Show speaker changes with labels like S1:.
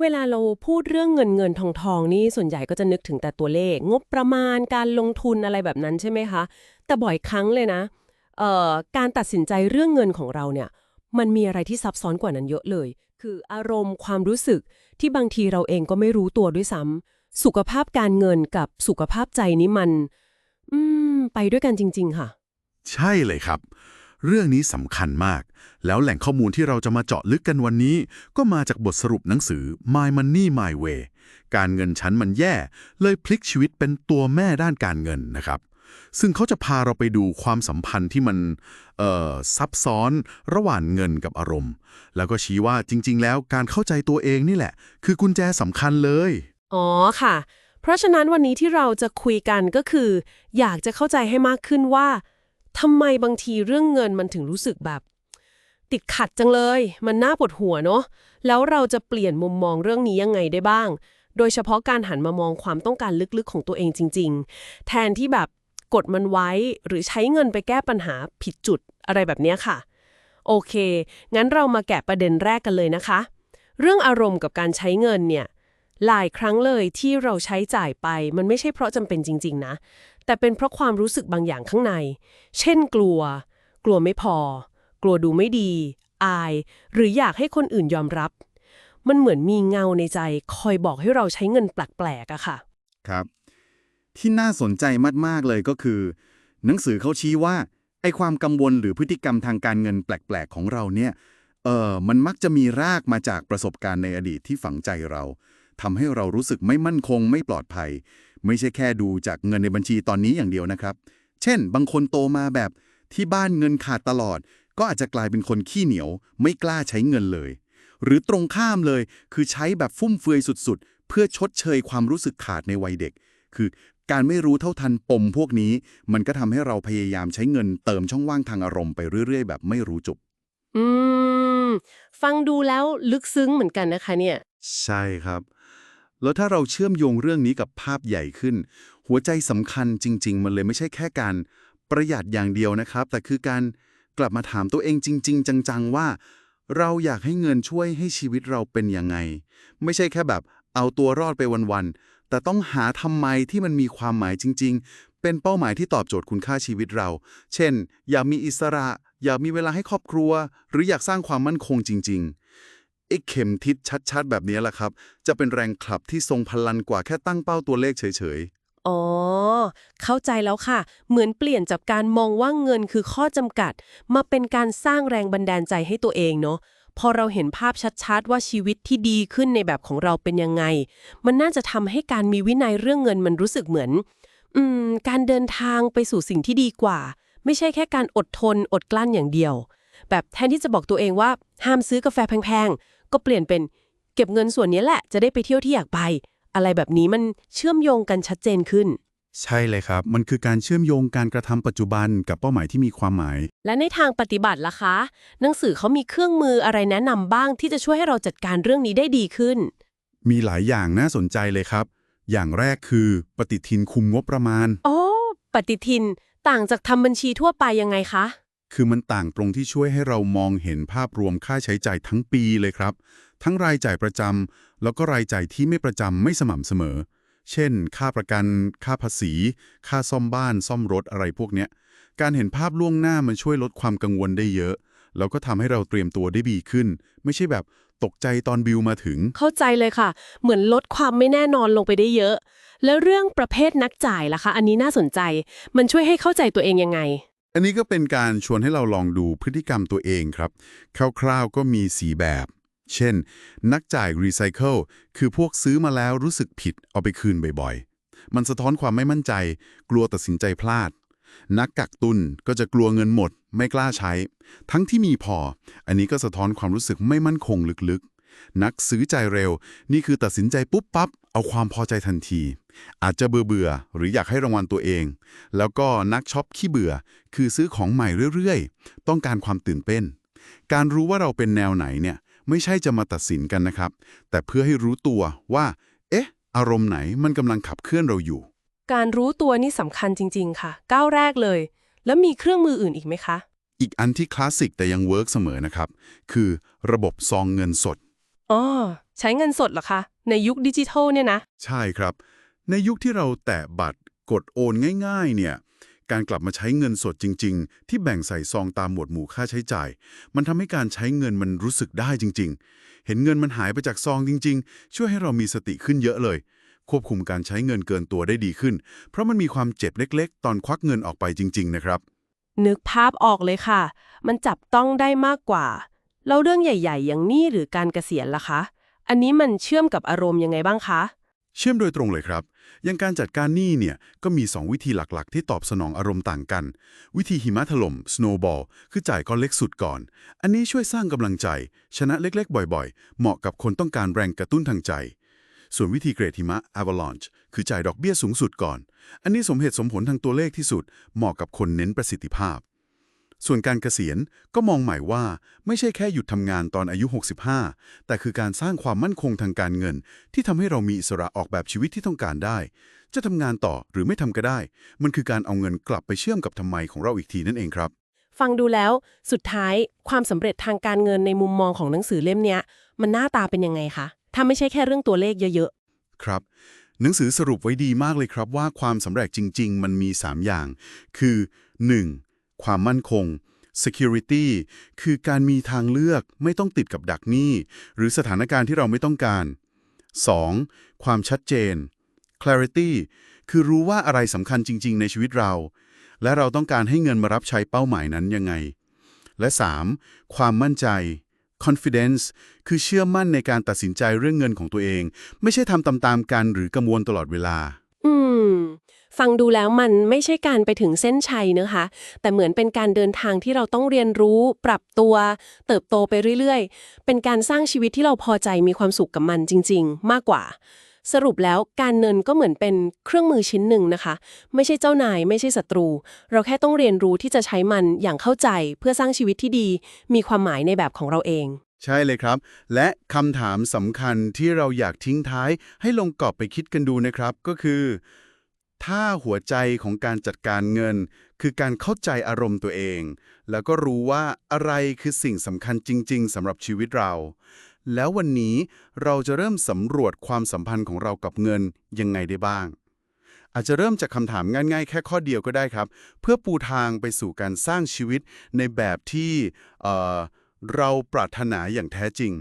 S1: เวลาเราพูดเรื่องเงินเงินทองทองนี่ส่วนใหญ่ก็จะนึกถึงแต่ตัวเลข งบประมาณการลงทุนอะไรแบบนั้นใช่ไหมคะ แต่บ่อยครั้งเลยนะเอ่อการตัดสินใจเรื่องเงินของเราเนี่ย มันมีอะไรที่ซับซ้อนกว่านั้นเยอะเลย คืออารมณ์ความรู้สึกที่บางทีเราเองก็ไม่รู้ตัวด้วยซ้ำสุขภาพการเงินกับสุขภาพใจนี้มัน อืม ไปด้วยกันจริง ๆ ค่ะ
S2: ใช่เลยครับ เรื่องนี้สำคัญมาก แล้วแหล่งข้อมูลที่เราจะมาเจาะลึกกันวันนี้ ก็มาจากบทสรุปหนังสือ My Money My Way การเงินชั้นมันแย่ เลยพลิกชีวิตเป็นตัวแม่ด้านการเงินนะครับ ซึ่งเขาจะพาเราไปดูความสัมพันธ์ที่มันซับซ้อนระหว่างเงินกับอารมณ์ แล้วก็ชี้ว่าจริง ๆ แล้วการเข้าใจตัวเองนี่แหละ คือกุญแจสำคัญเลย
S1: อ๋อค่ะ เพราะฉะนั้นวันนี้ที่เราจะคุยกันก็คือ อยากจะเข้าใจให้มากขึ้นว่า ทำไมบางทีเรื่องเงินมันถึงรู้สึกแบบ ติดขัดจังเลย มันน่าปวดหัวเนาะแล้วเราจะเปลี่ยนมุมมองเรื่องนี้ยังไงได้บ้าง โดยเฉพาะการหันมามองความต้องการลึกๆของตัวเองจริง ๆ แทนที่แบบกดมันไว้หรือใช้เงินไปแก้ปัญหาผิดจุดอะไรแบบนี้ค่ะ โอเค งั้นเรามาแกะประเด็นแรกกันเลยนะคะ เรื่องอารมณ์กับการใช้เงินเนี่ยหลายครั้งเลยที่เราใช้จ่ายไปมันไม่ใช่เพราะจำเป็นจริง ๆ นะ แต่เป็นเพราะความรู้สึกบางอย่างข้างใน เช่นกลัว กลัวไม่พอ กลัวดูไม่ดี อาย หรืออยากให้คนอื่นยอมรับ มันเหมือนมีเงาในใจ คอยบอกให้เราใช้เงินแปลกๆอะค่ะ
S3: ครับ ที่น่าสนใจมากๆเลยก็คือ หนังสือเขาชี้ว่าไอ้ความกังวลหรือพฤติกรรมทางการเงินแปลกๆของเราเนี่ยเออมันมักจะมีรากมาจากประสบการณ์ในอดีตที่ฝังใจเราทำให้เรารู้สึกไม่มั่นคงไม่ปลอดภัย ไม่ใช่แค่ดูจากเงินในบัญชีตอนนี้อย่างเดียวนะครับ เช่น บางคนโตมาแบบที่บ้านเงินขาดตลอด ก็อาจจะกลายเป็นคนขี้เหนียว ไม่กล้าใช้เงินเลย หรือตรงข้ามเลยคือใช้แบบฟุ่มเฟือยสุดๆ เพื่อชดเชยความรู้สึกขาดในวัยเด็ก คือการไม่รู้เท่าทันปมพวกนี้ มันก็ทำให้เราพยายามใช้เงินเติมช่องว่างทางอารมณ์ไปเรื่อยๆ แบบไม่รู้จบ
S1: อืม ฟังดูแล้วลึกซึ้งเหมือนกันนะคะเนี่ย
S3: ใช่ครับ แล้วถ้าเราเชื่อมโยงเรื่องนี้กับภาพใหญ่ขึ้น หัวใจสำคัญจริง ๆ มันเลยไม่ใช่แค่การประหยัดอย่างเดียวนะครับ แต่คือการกลับมาถามตัวเองจริง ๆ จัง ๆ ว่า เราอยากให้เงินช่วยให้ชีวิตเราเป็นยังไง ไม่ใช่แค่แบบเอาตัวรอดไปวันๆ แต่ต้องหาทำไมที่มันมีความหมายจริง ๆ เป็นเป้าหมายที่ตอบโจทย์คุณค่าชีวิตเรา เช่น อยากมีอิสระ อยากมีเวลาให้ครอบครัว หรืออยากสร้างความมั่นคงจริง ๆ ไอ้เข็มทิศชัดๆ แบบนี้แหละครับ จะเป็นแรงขับที่ทรงพลังกว่าแค่ตั้งเป้าตัวเลขเฉยๆ
S1: อ๋อ เข้าใจแล้วค่ะ เหมือนเปลี่ยนจากการมองว่าเงินคือข้อจำกัด มาเป็นการสร้างแรงบันดาลใจให้ตัวเองเนาะพอเราเห็นภาพชัดๆ ว่าชีวิตที่ดีขึ้นในแบบของเราเป็นยังไง มันน่าจะทำให้การมีวินัยเรื่องเงินมันรู้สึกเหมือน อืม การเดินทางไปสู่สิ่งที่ดีกว่า ไม่ใช่แค่การอดทนอดกลั้นอย่างเดียว แบบแทนที่จะบอกตัวเองว่า ห้ามซื้อกาแฟแพงๆ ก็เปลี่ยนเป็นเก็บเงินส่วนนี้แหละจะได้ไปเที่ยวที่อยากไป อะไรแบบนี้มันเชื่อมโยงกันชัดเจนขึ้น
S3: ๆใช่เลยครับ มันคือการเชื่อมโยงการกระทำปัจจุบันกับเป้าหมายที่มีความหมาย
S1: และในทางปฏิบัติล่ะคะ หนังสือเขามีเครื่องมืออะไรแนะนำบ้างที่จะช่วยให้เราจัดการเรื่องนี้ได้ดีขึ้น
S3: มีหลายอย่างน่าสนใจเลยครับ อย่างแรกคือปฏิทินคุมงบประมาณ
S1: โอ้ ปฏิทินต่างจากทำบัญชีทั่วไปยังไงคะ
S3: คือมันต่างตรงที่ช่วยให้เรามองเห็นภาพรวมค่าใช้จ่ายทั้งปีเลยครับ ทั้งรายจ่ายประจำแล้วก็รายจ่ายที่ไม่ประจำไม่สม่ำเสมอ เช่น ค่าประกัน ค่าภาษี ค่าซ่อมบ้าน ซ่อมรถอะไรพวกเนี้ย การเห็นภาพล่วงหน้ามันช่วยลดความกังวลได้เยอะ แล้วก็ทำให้เราเตรียมตัวได้ดีขึ้น ไม่ใช่แบบตกใจตอนบิลมาถึง
S1: เข้าใจเลยค่ะ เหมือนลดความไม่แน่นอนลงไปได้เยอะ แล้วเรื่องประเภทนักจ่ายล่ะคะ อันนี้น่าสนใจ มันช่วยให้เข้าใจตัวเองยังไง
S3: อันนี้ก็เป็นการชวนให้เราลองดูพฤติกรรมตัวเองครับ คร่าวๆก็มีสีแบบ เช่น นักจ่ายรีไซเคิลคือพวกซื้อมาแล้วรู้สึกผิดเอาไปคืนบ่อยๆ มันสะท้อนความไม่มั่นใจ กลัวตัดสินใจพลาด นักกักตุนก็จะกลัวเงินหมด ไม่กล้าใช้ ทั้งที่มีพอ อันนี้ก็สะท้อนความรู้สึกไม่มั่นคงลึกๆ นักซื้อใจเร็ว นี่คือตัดสินใจปุ๊บปั๊บ เอาความพอใจทันที อาจจะเบื่อเบื่อๆหรืออยากให้รางวัลตัวเอง แล้วก็นักช็อปขี้เบื่อ คือซื้อของใหม่เรื่อยๆ ต้องการความตื่นเต้น การรู้ว่าเราเป็นแนวไหนเนี่ยไม่ใช่จะมาตัดสินกันนะครับ แต่เพื่อให้รู้ตัวว่า เอ๊ะ อารมณ์ไหนมันกำลังขับเคลื่อนเราอยู่
S1: การรู้ตัวนี่สำคัญจริง ๆ ค่ะ ก้าวแรกเลย แล้วมีเครื่องมืออื่นอีกไหมคะ
S3: อีกอันที่คลาสสิกแต่ยังเวิร์กเสมอนะครับ คือระบบซองเงินสด
S1: อ๋อใช้เงินสดเหรอคะ ในยุคดิจิทัลเนี่ยนะ
S3: ใช่ครับ ในยุคที่เราแตะบัตรกดโอนง่ายๆ เนี่ย การกลับมาใช้เงินสดจริง ๆ ที่แบ่งใส่ซองตามหมวดหมู่ค่าใช้จ่าย มันทำให้การใช้เงินมันรู้สึกได้จริง ๆ เห็นเงินมันหายไปจากซองจริง ๆ ช่วยให้เรามีสติขึ้นเยอะเลย ควบคุมการใช้เงินเกินตัวได้ดีขึ้น เพราะมันมีความเจ็บเล็ก ๆ ตอนควักเงินออกไปจริง ๆ นะครับ
S1: นึกภาพออกเลยค่ะ มันจับต้องได้มากกว่า แล้วเรื่องใหญ่ ๆ อย่างหนี้หรือการเกษียณล่ะคะ อันนี้มันเชื่อมกับอารมณ์ยังไงบ้างคะ
S3: เชื่อมโดยตรงเลยครับ อย่างการจัดการหนี้เนี่ย ก็มี 2 วิธีหลักๆ ที่ตอบสนองอารมณ์ต่างกัน วิธีหิมะถล่ม snowball คือจ่ายก้อนเล็กสุดก่อน อันนี้ช่วยสร้างกำลังใจ ชนะเล็กๆ บ่อยๆ เหมาะกับคนต้องการแรงกระตุ้นทางใจ ส่วนวิธีเกรดหิมะ avalanche คือจ่ายดอกเบี้ยสูงสุดก่อน อันนี้สมเหตุสมผลทางตัวเลขที่สุด เหมาะกับคนเน้นประสิทธิภาพ ส่วนการเกษียณก็มองใหม่ว่าไม่ใช่แค่หยุดทำงานตอนอายุ 65 แต่คือการสร้างความมั่นคงทางการเงิน ที่ทำให้เรามีอิสระออกแบบชีวิตที่ต้องการได้ จะทำงานต่อหรือไม่ทำก็ได้ มันคือการเอาเงินกลับไปเชื่อมกับทำไมของเราอีกทีนั่นเองครับ
S1: ฟังดูแล้วสุดท้ายความสำเร็จทางการเงินในมุมมองของหนังสือเล่มเนี้ยมันหน้าตาเป็นยังไงคะถ้าไม่ใช่แค่เรื่องตัวเลขเยอะ
S3: ครับหนังสือสรุปไว้ดีมากเลยครับว่าความสำเร็จจริง ๆ มันมี 3 อย่าง คือ 1. ความมั่นคง security คือการมีทางเลือกไม่ต้องติดกับดักหนี้ หรือสถานการณ์ที่เราไม่ต้องการ 2. ความชัดเจน clarity คือรู้ว่าอะไรสำคัญจริง ๆ ในชีวิตเรา และเราต้องการให้เงินมารับใช้เป้าหมายนั้นยังไง และ 3. ความมั่นใจ confidence คือเชื่อมั่นในการตัดสินใจเรื่องเงินของตัวเอง ไม่ใช่ทำตามๆกันหรือกังวลตลอดเวลา
S1: ฟังดูแล้วมันไม่ใช่การไปถึงเส้นชัยนะคะ แต่เหมือนเป็นการเดินทางที่เราต้องเรียนรู้ ปรับตัว เติบโตไปเรื่อยๆ เป็นการสร้างชีวิตที่เราพอใจมีความสุขกับมันจริง ๆ มากกว่า สรุปแล้วการเงินก็เหมือนเป็นเครื่องมือชิ้นหนึ่งนะคะ ไม่ใช่เจ้านาย ไม่ใช่ศัตรู เราแค่ต้องเรียนรู้ที่จะใช้มันอย่างเข้าใจเพื่อสร้างชีวิตที่ดี มีความหมายในแบบของเราเอง
S3: ใช่เลยครับ และคำถามสำคัญที่เราอยากทิ้งท้าย ให้ลงกรอบไปคิดกันดูนะครับก็คือ ถ้าหัวใจของการจัดการเงิน คือการเข้าใจอารมณ์ตัวเอง แล้วก็รู้ว่าอะไรคือสิ่งสำคัญจริง ๆสำหรับชีวิตเรา แล้ววันนี้เราจะเริ่มสำรวจความสัมพันธ์ของเรากับเงินยังไงได้บ้าง อาจจะเริ่มจากคำถามง่ายๆ แค่ข้อเดียวก็ได้ครับ เพื่อปูทางไปสู่การสร้างชีวิตในแบบที่เเราปรารถนาอย่างแท้จริง